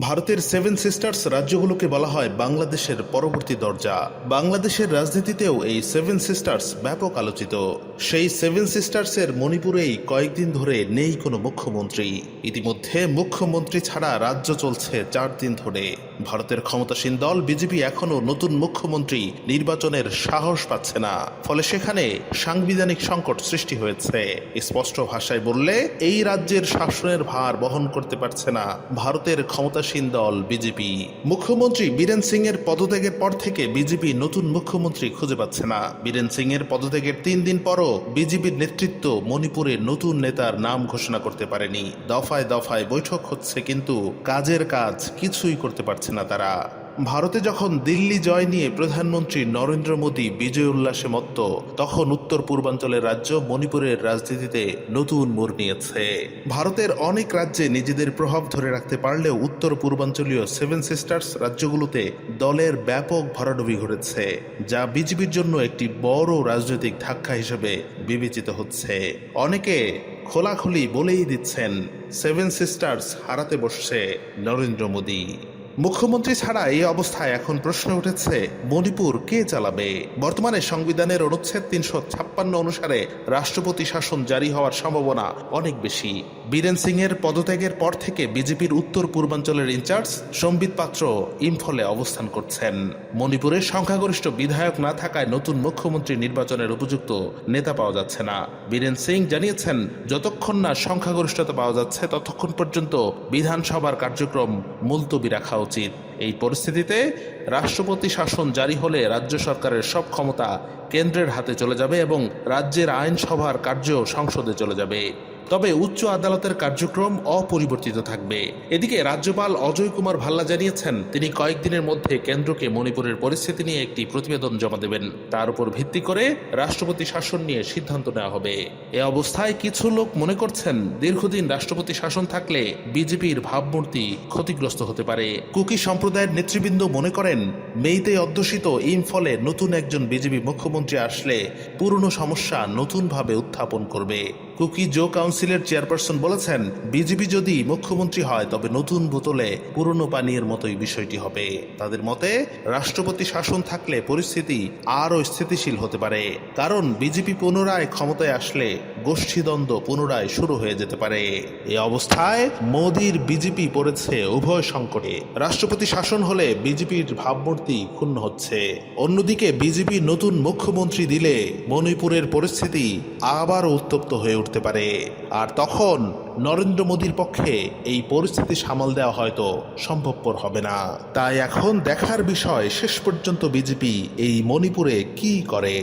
ভারতের seven sisters রাজ্যগুলোকে বলা হয় বাংলাদেশের পরবর্তী দরজা। বাংলাদেশের রাজনীতিতেও এই সেভেন সিস্টার্স ব্যাপক আলোচিত। সেই সেভেন সিস্টার্সের মণিপুরেই কয়েকদিন ধরে নেই কোনো মুখ্যমন্ত্রী। ইতিমধ্যে মুখ্যমন্ত্রী ছাড়া রাজ্য চলছে চার দিন ধরে। ভারতের ক্ষমতাসীন দল বিজেপি এখনও নতুন মুখ্যমন্ত্রী নির্বাচনের সাহস পাচ্ছে না। ফলে সেখানে সাংবিধানিক সংকট সৃষ্টি হয়েছে। স্পষ্ট ভাষায় বললে, এই রাজ্যের শাসনের ভার বহন করতে পারছে না ভারতের ক্ষমতাসীন দল বিজেপি। মুখ্যমন্ত্রী বীরেন সিং এর পদত্যাগের পর থেকে বিজেপি নতুন মুখ্যমন্ত্রী খুঁজে পাচ্ছে না। বীরেন সিং এর পদত্যাগের তিন দিন পরও বিজেপির নেতৃত্ব মণিপুরে নতুন নেতার নাম ঘোষণা করতে পারেনি। দফায় দফায় বৈঠক হচ্ছে কিন্তু কাজের কাজ কিছুই করতে পারছে না তারা। ভারতে যখন দিল্লি জয় নিয়ে প্রধানমন্ত্রী নরেন্দ্র মোদী বিজয় উল্লাসে মত্ত, তখন উত্তর পূর্বাঞ্চলের রাজ্য মণিপুরের রাজনীতিতে নতুন মোড় নিয়েছে। ভারতের অনেক রাজ্যে নিজেদের প্রভাব ধরে রাখতে পারলেও উত্তর পূর্বাঞ্চলীয় সেভেন সিস্টার্স রাজ্যগুলোতে দলের ব্যাপক ভরাডুবি ঘটেছে, যা বিজেপির জন্য একটি বড় রাজনৈতিক ধাক্কা হিসেবে বিবেচিত হচ্ছে। অনেকে খোলাখুলি বলেই দিচ্ছেন, সেভেন সিস্টার্স হারাতে বসছে নরেন্দ্র মোদী। মুখ্যমন্ত্রী ছাড়া এই অবস্থায় এখন প্রশ্ন উঠেছে, মণিপুর কে চালাবে? বর্তমানে সংবিধানের অনুচ্ছেদ তিনশো ছাপ্পান্ন অনুসারে রাষ্ট্রপতি শাসন জারি হওয়ার সম্ভাবনা অনেক বেশি। বীরেন সিং এর পদত্যাগের পর থেকে বিজেপির উত্তর পূর্বাঞ্চলের ইনচার্জ সম্বিত পাত্র ইম্ফলে অবস্থান করছেন। মণিপুরের সংখ্যাগরিষ্ঠ বিধায়ক না থাকায় নতুন মুখ্যমন্ত্রী নির্বাচনের উপযুক্ত নেতা পাওয়া যাচ্ছে না। বীরেন সিং জানিয়েছেন, যতক্ষণ না সংখ্যাগরিষ্ঠতা পাওয়া যাচ্ছে, ততক্ষণ পর্যন্ত বিধানসভার কার্যক্রম মুলতবি রাখা উচিত। এই পরিস্থিতিতে রাষ্ট্রপতি শাসন জারি হলে রাজ্য সরকারের সব ক্ষমতা কেন্দ্রের হাতে চলে যাবে এবং রাজ্যের আইনসভার কার্য সংসদে চলে যাবে। তবে উচ্চ আদালতের কার্যক্রম অপরিবর্তিত থাকবে। এদিকে রাজ্যপাল অজয় কুমার ভাল্লা জানিয়েছেন, তিনি কয়েকদিনের মধ্যে কেন্দ্রকে মণিপুরের পরিস্থিতি নিয়ে একটি প্রতিবেদন জমা দেবেন। তার উপর ভিত্তি করে রাষ্ট্রপতি শাসন নিয়ে সিদ্ধান্ত নেওয়া হবে। এ অবস্থায় কিছু লোক মনে করছেন, দীর্ঘদিন রাষ্ট্রপতি শাসন থাকলে বিজেপির ভাবমূর্তি ক্ষতিগ্রস্ত হতে পারে। কুকি সম্প্রদায়ের নেতৃবৃন্দ মনে করেন, মেইতে অধ্যুষিত ইম্ফলে নতুন একজন বিজেপি মুখ্যমন্ত্রী আসলে পুরনো সমস্যা নতুনভাবে উত্থাপন করবে। কুকি জো কাউন্সিলের চেয়ারপারসন বলেছেন, বিজেপি যদি মুখ্যমন্ত্রী হয়, তবে নতুন বোতলে পুরনো পানীয়ের মতোই বিষয়টি হবে। তাদের মতে, রাষ্ট্রপতি শাসন থাকলে পরিস্থিতি আরও স্থিতিশীল হতে পারে। কারণ বিজেপি পুনরায় ক্ষমতায় আসলে গোষ্ঠীদ্বন্দ্ব পুনরায় শুরু হয়ে যেতে পারে। এ অবস্থায় মোদীর বিজেপি পড়েছে উভয় সংকটে। রাষ্ট্রপতি শাসন হলে বিজেপির ভাবমূর্তি ক্ষুণ্ণ হচ্ছে। অন্যদিকে বিজেপি নতুন মুখ্যমন্ত্রী দিলে মণিপুরের পরিস্থিতি আবার উত্তপ্ত হয়ে উঠতে পারে। আর তখন নরেন্দ্র মোদীর পক্ষে এই পরিস্থিতি সামাল দেওয়া হয়তো সম্ভবপর হবে না। তাই এখন দেখার বিষয় শেষ পর্যন্ত বিজেপি এই মণিপুরে কি করে?